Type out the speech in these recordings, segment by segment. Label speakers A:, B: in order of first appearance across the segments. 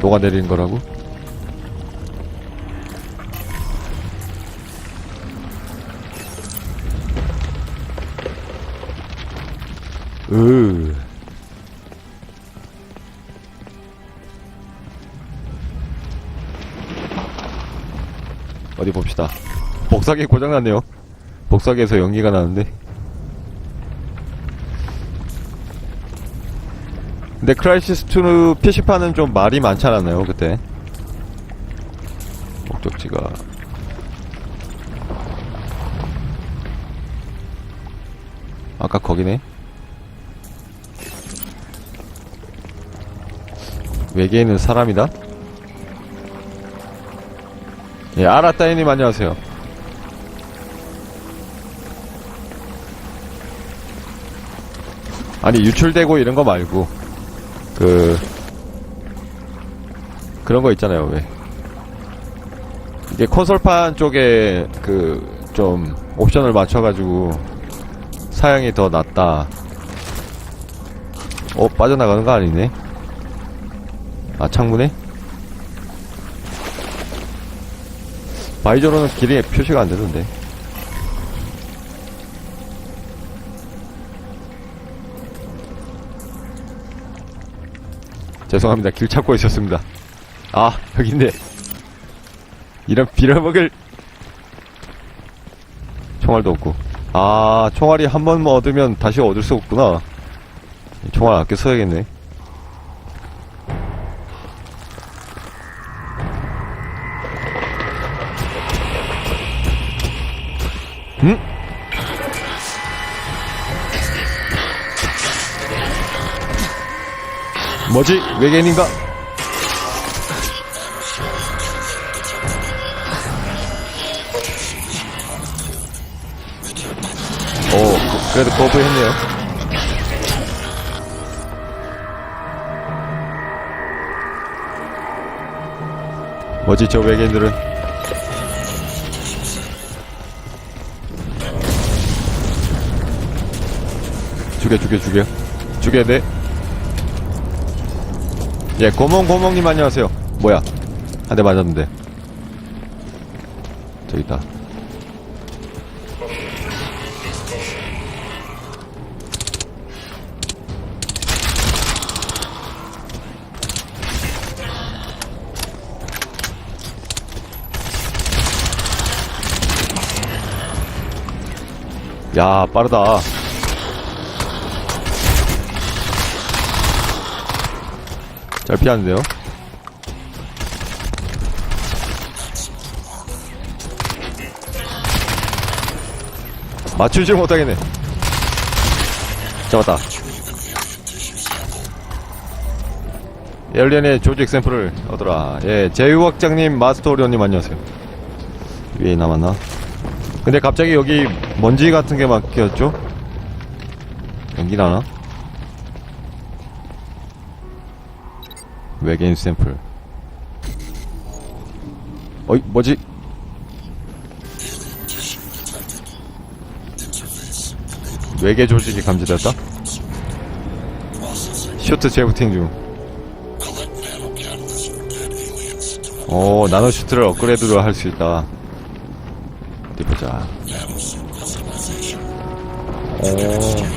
A: 녹아내리는 거라고? 으. 어디 봅시다. 복사기 고장났네요. 복사기에서 연기가 나는데. 근데 크라이시스2 PC판은 좀 말이 많지 않았나요, 그때? 목적지가. 아까 거기네? 외계인은 사람이다? 예, 아라따이님 안녕하세요. 아니, 유출되고 이런 거 말고, 그, 그런 거 있잖아요, 왜. 이게 콘솔판 쪽에, 그, 좀, 옵션을 맞춰가지고, 사양이 더 낫다. 어, 빠져나가는 거 아니네? 아, 창문에? 바이저로는 길이 표시가 안 되던데. 죄송합니다. 길 찾고 있었습니다. 아, 있네. 이런 빌어먹을. 총알도 없고. 아, 총알이 한 번 얻으면 다시 얻을 수 없구나. 총알 아껴 써야겠네. 뭐지? 외계인인가? 오, 그- 그래도 거부했네요. 뭐지, 저 외계인들은? 죽여, 죽여, 죽여. 죽여야 돼. 예, 고몽고몽님 안녕하세요. 뭐야? 한 대 맞았는데. 저기 있다. 야, 빠르다. 잘 피하는데요? 맞추지 못하겠네. 잡았다. 엘리언의 조직 샘플을 얻어라. 예, 제휴학장님, 마스터오리언님 안녕하세요. 위에 남았나? 근데 갑자기 여기 먼지 같은 게 막혔죠? 연기 나나? 외계인 샘플. 어이, 뭐지? 외계 조직이 감지됐다? 슈트 재부팅 중. 오, 나노 슈트를 업그레이드로 할 수 있다. 어디 보자. 오.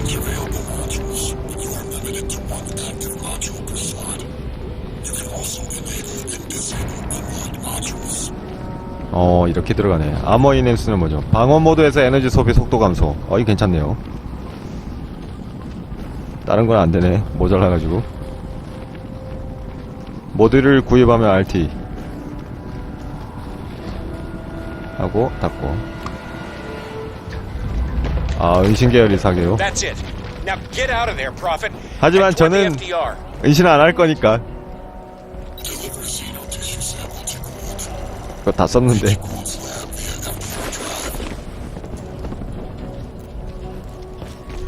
A: 어 이렇게 들어가네 아머 이넨스는 뭐죠? 방어 모드에서 에너지 소비 속도 감소. 어이 괜찮네요. 다른 건 안되네. 모자라가지고. 모드를 구입하면 RT 하고 닫고. 아 은신계열이 사게요. 하지만 저는. 은신 안 할 거니까 거 다 썼는데.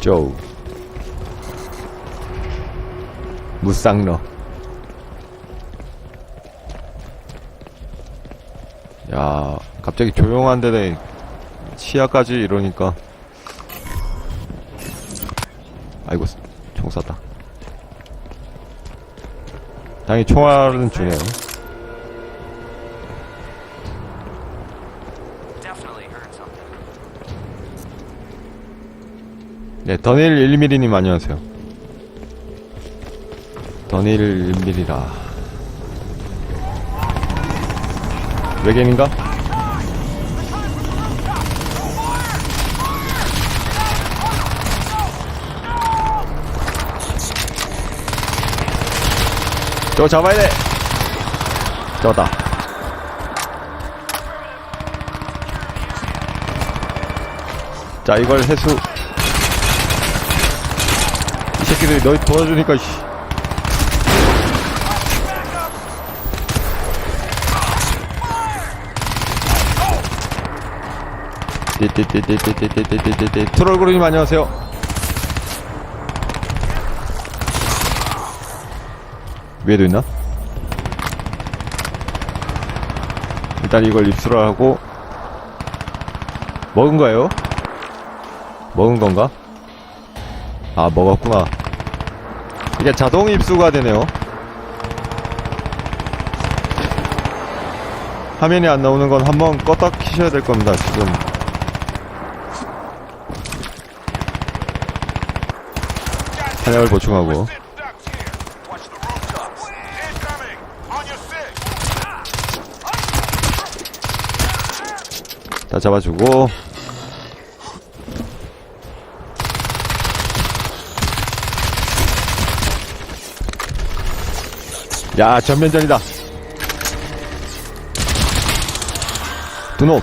A: 조우 무쌍러 야 갑자기 조용한 데에 치아까지 이러니까. 아이고 총 쐈다. 당연히 총알은 주네요. 네, 더닐 1mm님 안녕하세요. 더닐 1mm라. 외계인인가? 저거 잡아야 돼! 잡았다. 자, 이걸 해수. 이 새끼들이 너희 도와주니까, 씨. 띠띠띠띠띠띠띠띠띠띠 트롤그루님 안녕하세요. 위에도 있나? 일단 이걸 입수를 하고 먹은 거예요? 먹은 건가? 아 먹었구나 이게 자동 입수가 되네요. 화면이 안 나오는 건 한번 껐다 키셔야 될 겁니다 지금. 사냥을 보충하고! 다 잡아주고 야 전면전이다 두놈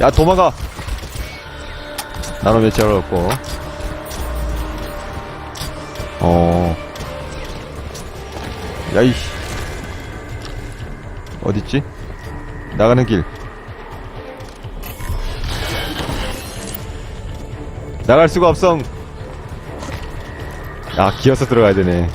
A: 야 도망가 나는 매치하러 갔고 어 야이씨 어딨지? 나가는 길. 나갈 수가 없어. 아, 기어서 들어가야 되네.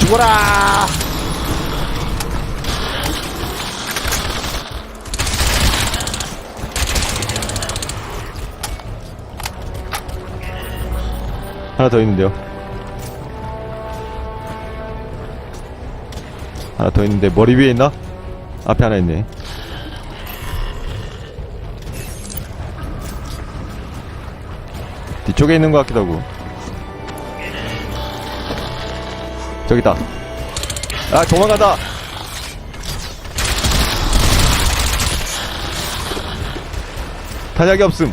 A: 죽어라! 하나 더 있는데요. 하나 더 있는데 머리 위에 있나? 앞에 하나 있네. 뒤쪽에 있는 것 같기도 하고. 저기 있다. 아, 도망간다! 탄약이 없음.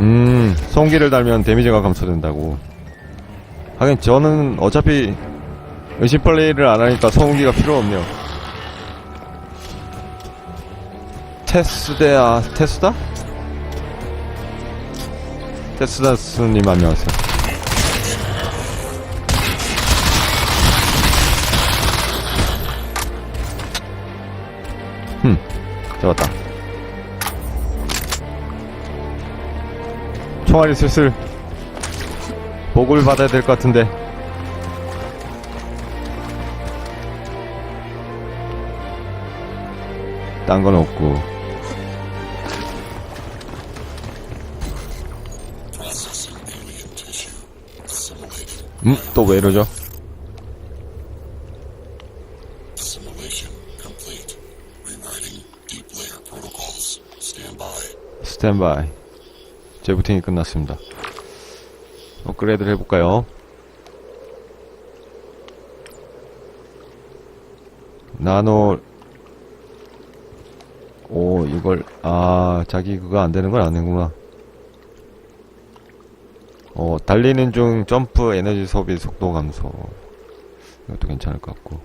A: 음, 송기를 달면 데미지가 감소된다고. 하긴 저는 어차피 의심 플레이를 안 하니까 소음기가 필요 없네요. 테스데아, 테스다? 테스다스님 안녕하세요. 흠, 잡았다. 총알이 슬슬 보고를 받아야 될 것 같은데 딴 건 없고 음? 또 왜 이러죠? 스탠바이 재부팅이 끝났습니다 업그레이드를 해볼까요? 나노 오 이걸 아 자기 그거 안되는 건 아니구나. 어 달리는 중 점프 에너지 소비 속도 감소. 이것도 괜찮을 것 같고.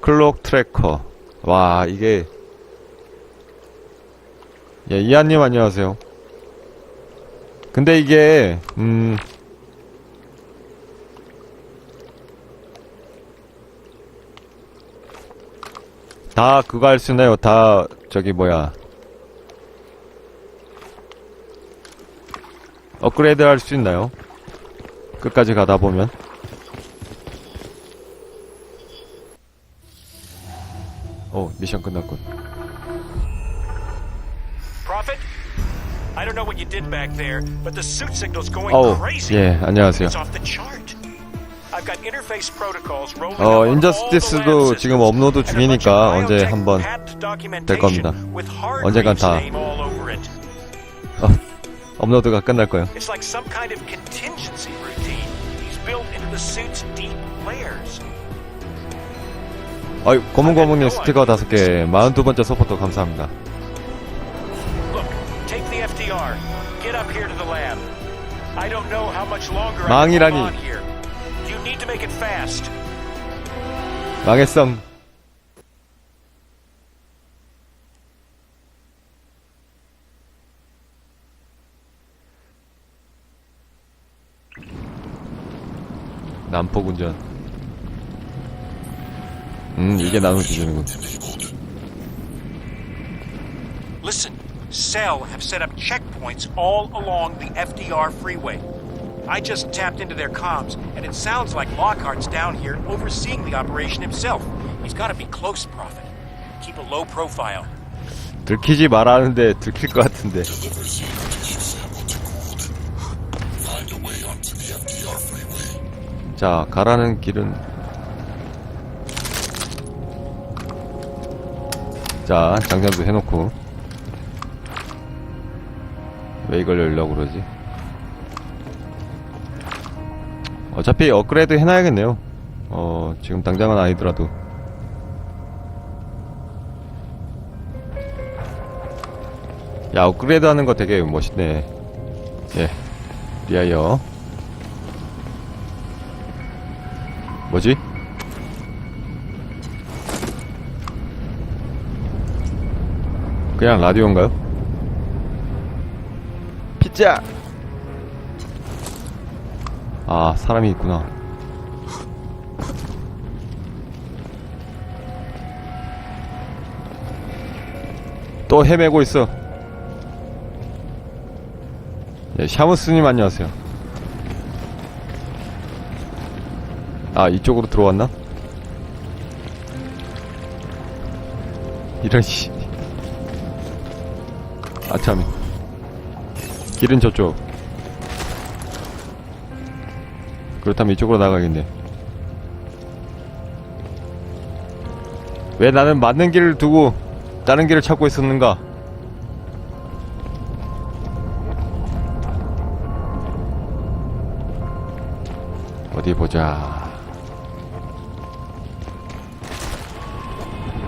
A: 클록 트래커. 와 이게. 예, 이한님 안녕하세요. 근데 이게, 음, 다 그거 할 수 있나요? 다, 저기, 뭐야. 업그레이드 할 수 있나요? 끝까지 가다 보면 오 미션 끝났군
B: Prophet? I don't know what you did back there, but the suit signal's going
A: 어우
B: crazy.
A: 예 안녕하세요
B: It's off the chart.
A: 어, 인저스티스도 지금 업로드 중이니까 언제 한번 될 겁니다. 언젠간 다. 어, 업로드가 끝날 거예요. 어이 고문고문님 스티커 다섯 개 42번째 서포터 감사합니다 망이라니.
B: need to make it fast.
A: 망했성 난폭운전 음 이게 나눠 주는군
C: Enabled.
B: Listen, Cell have set up checkpoints all along the FDR freeway. I just tapped into their comms, and it sounds like Lockhart's down here overseeing the operation himself. He's got to be close, Prophet. Keep a low profile.
A: 들키지 말라는데 들킬 것 같은데. 자 가라는 길은 자 장전도 해놓고 왜 이걸 열려고 그러지 어차피 업그레이드 해놔야겠네요 어 지금 당장은 아니더라도 야 업그레이드 하는 거 되게 멋있네 예 리아이어 뭐지? 그냥 라디오인가요? 피자! 아, 사람이 있구나. 또 헤매고 있어. 예, 샤무스님 안녕하세요. 아, 이쪽으로 들어왔나? 이런 씨. 아, 참. 길은 저쪽. 그렇다면 이쪽으로 나가겠네. 왜 나는 맞는 길을 두고 다른 길을 찾고 있었는가? 어디 보자.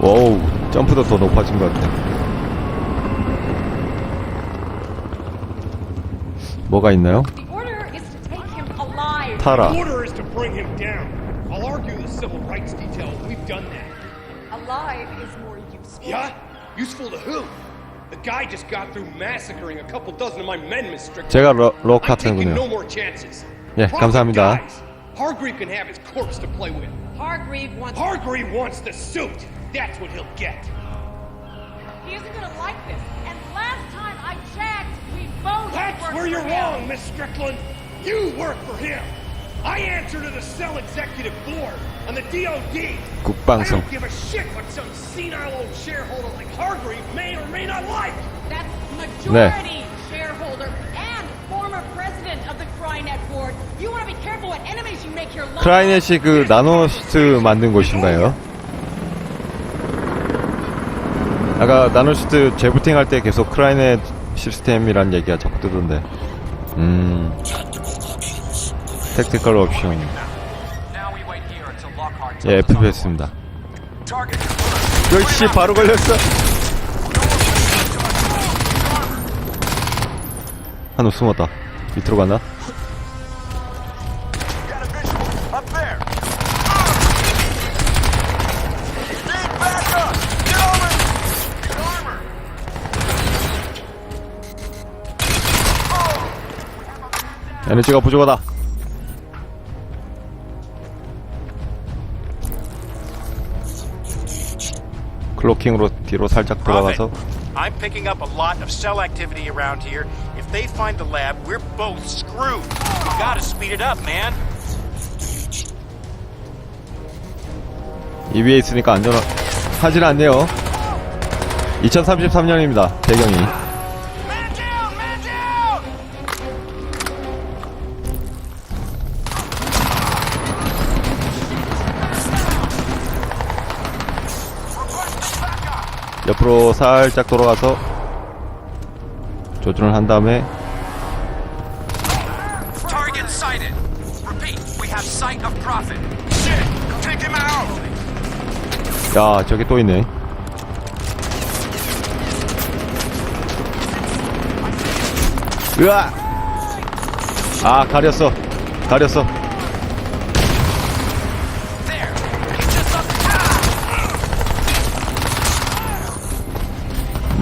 A: 와우, 점프도 더 높아진 것 같아. 뭐가 있나요?
D: alive.
A: 타라.
E: The order is to bring him down. I'll argue the civil rights detail. We've done that.
D: Alive is more useful.
E: Yeah? Useful to who? The guy just got through massacring a couple dozen of my men, Miss Strickland.
A: 제가 러, 럭
E: I'm taking no
A: 같은군요.
E: more chances.
A: 예,
E: Prophet
A: 감사합니다.
E: dies. Hargreave can have his corpse to play with.
D: Hargreave wants.
E: Hargreave wants the suit. That's what he'll get.
D: he isn't gonna like this. And last time I checked, we both.
E: That's
D: worked
E: where
D: for
E: you're
D: him.
E: wrong, Miss Strickland. You work for him. I answer to the cell executive board on the DOD. I
A: 국방성.
E: don't give a shit what some senile old shareholder like Hargreave may or may not like.
D: That's majority shareholder and former president of the Crynet board. You want to be careful what enemies you make your life.
A: 크라이넷이 그 나노시트 만든 곳인가요? 아까 나노시트 재부팅 할 때 계속 크라이넷 시스템이란 얘기가 자꾸 뜨던데. 음. 택티컬 옵션.
F: Now we wait here until Lockhart
A: 예, FPS입니다. 역시 바로 걸렸어. 한우 숨었다. 밑으로
B: armor.
A: 에너지가 부족하다. 클로킹으로 뒤로 살짝 돌아가서
B: I'm picking up a lot of cell activity around here. If they find the lab, we're both screwed. You gotta speed it up, man.
A: 이 위에 있으니까 안전 하질 않네요. 2033년입니다. 배경이. 옆으로 살짝 돌아가서 조준을 한 다음에! 야 저기 또 있네. 으아! 아 가렸어. 가렸어.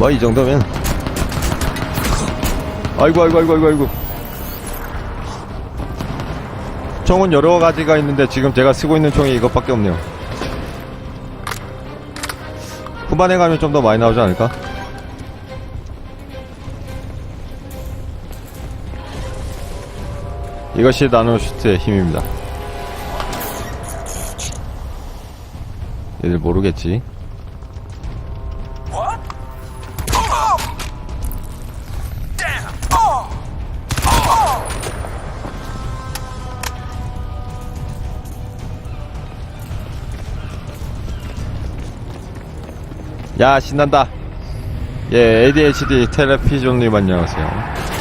A: 뭐 이 정도면. 아이고 아이고 아이고 아이고 아이고. 총은 여러 가지가 있는데 지금 제가 쓰고 있는 총이 이것밖에 없네요. 후반에 가면 좀 더 많이 나오지 않을까? 이것이 나노슈트의 힘입니다. 얘들 모르겠지 야 신난다. 예 ADHD 텔레피존님 안녕하세요